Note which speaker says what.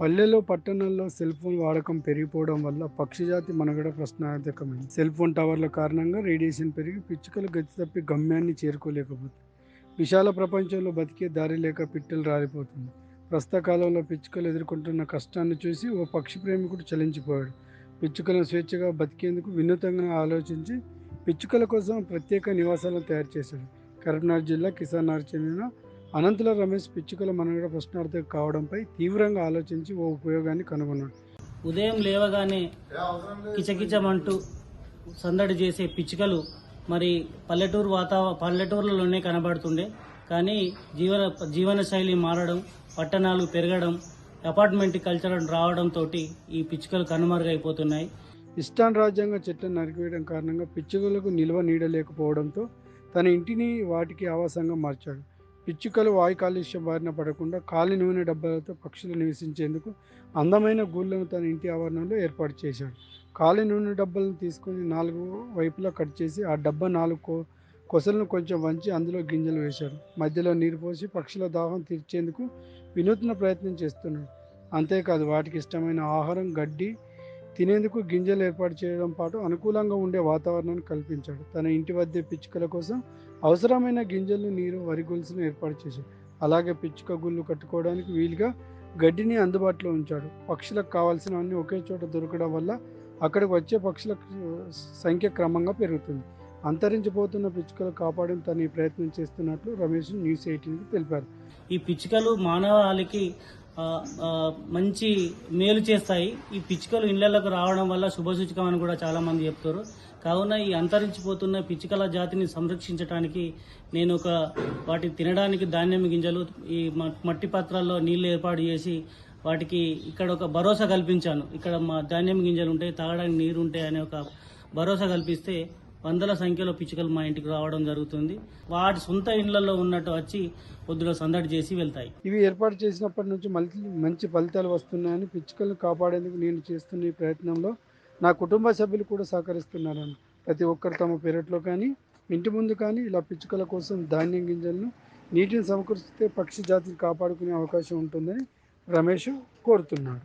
Speaker 1: పల్లెల్లో పట్టణాల్లో cell phone వాడకం పెరిగిపోవడం వల్ల పక్షిజాతి మనుగడ ప్రశ్నార్థకమైంది. సెల్ ఫోన్ టవర్ల కారణంగా రేడియేషన్ పెరిగి పిచ్చుకలు గతి తప్పి గమ్యాన్ని చేరుకోలేకపోతుంది. విశాల ప్రపంచంలో బతికే దారి లేక పిట్టలు రాలిపోతుంది. ప్రస్తుత కాలంలో పిచ్చుకలు ఎదుర్కొంటున్న కష్టాన్ని చూసి ఓ పక్షి ప్రేమికుడు చలించిపోయాడు. పిచ్చుకలను స్వేచ్ఛగా బతికేందుకు వినూతంగా ఆలోచించి పిచ్చుకల కోసం ప్రత్యేక నివాసాలను తయారు చేశాడు. కరీంనగర్ జిల్లా కిసానార్ చెందిన అనంతుల రమేష్ పిచ్చుకల మనుగడ ప్రశ్నార్థక కావడంపై తీవ్రంగా ఆలోచించి ఓ ఉపయోగాన్ని కనుగొన్నాడు.
Speaker 2: ఉదయం లేవగానే కిచకిచమంటూ సందడి చేసే పిచ్చుకలు మరి పల్లెటూరు వాతావరణ పల్లెటూర్లలోనే కనబడుతుండే. కానీ జీవన జీవన శైలి మారడం పట్టణాలు పెరగడం అపార్ట్మెంట్ కల్చర్ రావడంతో ఈ పిచ్చుకలు కనుమరుగైపోతున్నాయి.
Speaker 1: ఇష్టాన్ రాజ్యాంగ చెట్లను నరికివేయడం కారణంగా పిచ్చుకలకు నిల్వ నీడ లేకపోవడంతో తన ఇంటిని వాటికి ఆవాసంగా మార్చాడు. పిచ్చుకలు వాయు కాలుష్యం బారిన పడకుండా కాలి నూనె డబ్బాలతో పక్షులు నివసించేందుకు అందమైన గూళ్ళను తన ఇంటి ఆవరణలో ఏర్పాటు చేశాడు. కాలి నూనె డబ్బాలను తీసుకొని నాలుగు వైపులా కట్ చేసి ఆ డబ్బా నాలుగు కొసలను కొంచెం వంచి అందులో గింజలు వేశాడు. మధ్యలో నీరు పోసి పక్షుల దాహం తీర్చేందుకు వినూత్న ప్రయత్నం చేస్తున్నాడు. అంతేకాదు వాటికి ఇష్టమైన ఆహారం గడ్డి తినేందుకు గింజలు ఏర్పాటు చేయడం పాటు అనుకూలంగా ఉండే వాతావరణాన్ని కల్పించాడు. తన ఇంటి వద్ద పిచ్చుకల కోసం అవసరమైన గింజలు నీరు వరి గొలుసును ఏర్పాటు చేశాడు. అలాగే పిచ్చుక గుళ్ళు కట్టుకోవడానికి వీలుగా గడ్డిని అందుబాటులో ఉంచాడు. పక్షులకు కావాల్సినవన్నీ ఒకే చోట దొరకడం వల్ల అక్కడికి వచ్చే పక్షుల సంఖ్య క్రమంగా పెరుగుతుంది. అంతరించిపోతున్న పిచ్చుకలు కాపాడడం తను ఈ ప్రయత్నం చేస్తున్నట్లు రమేష్ న్యూస్ ఎయిటీన్కి తెలిపారు.
Speaker 2: ఈ పిచ్చుకలు మానవాళికి మంచి మేలు చేస్తాయి. ఈ పిచ్చుకలు ఇళ్ళలోకి రావడం వల్ల శుభసూచకం అని కూడా చాలా మంది చెప్తారు. కావున ఈ అంతరించిపోతున్న పిచ్చుకల జాతిని సంరక్షించడానికి నేను ఒక వాటి తినడానికి ధాన్యం గింజలు ఈ మట్టి పాత్రల్లో నీళ్ళు ఏర్పాటు చేసి వాటికి ఇక్కడ ఒక భరోసా కల్పించాను. ఇక్కడ మా ధాన్యం గింజలు ఉంటాయి తాగడానికి నీరు ఉంటాయి అనే ఒక భరోసా కల్పిస్తే వందల సంఖ్యలో పిచ్చుకలు మా ఇంటికి రావడం జరుగుతుంది. వాటి సొంత ఇండ్లలో ఉన్నట్టు వచ్చి పొద్దున సందడి చేసి వెళ్తాయి.
Speaker 1: ఇవి ఏర్పాటు చేసినప్పటి నుంచి మళ్ళీ మంచి ఫలితాలు వస్తున్నాయని పిచ్చుకలను కాపాడేందుకు నేను చేస్తున్న ఈ ప్రయత్నంలో నా కుటుంబ సభ్యులు కూడా సహకరిస్తున్నారని. ప్రతి ఒక్కరు తమ పెరట్లో కానీ ఇంటి ముందు కానీ ఇలా పిచ్చుకల కోసం ధాన్యం గింజలను నీటిని సమకూరిస్తే పక్షి జాతిని కాపాడుకునే అవకాశం ఉంటుందని రమేష్ కోరుతున్నాడు.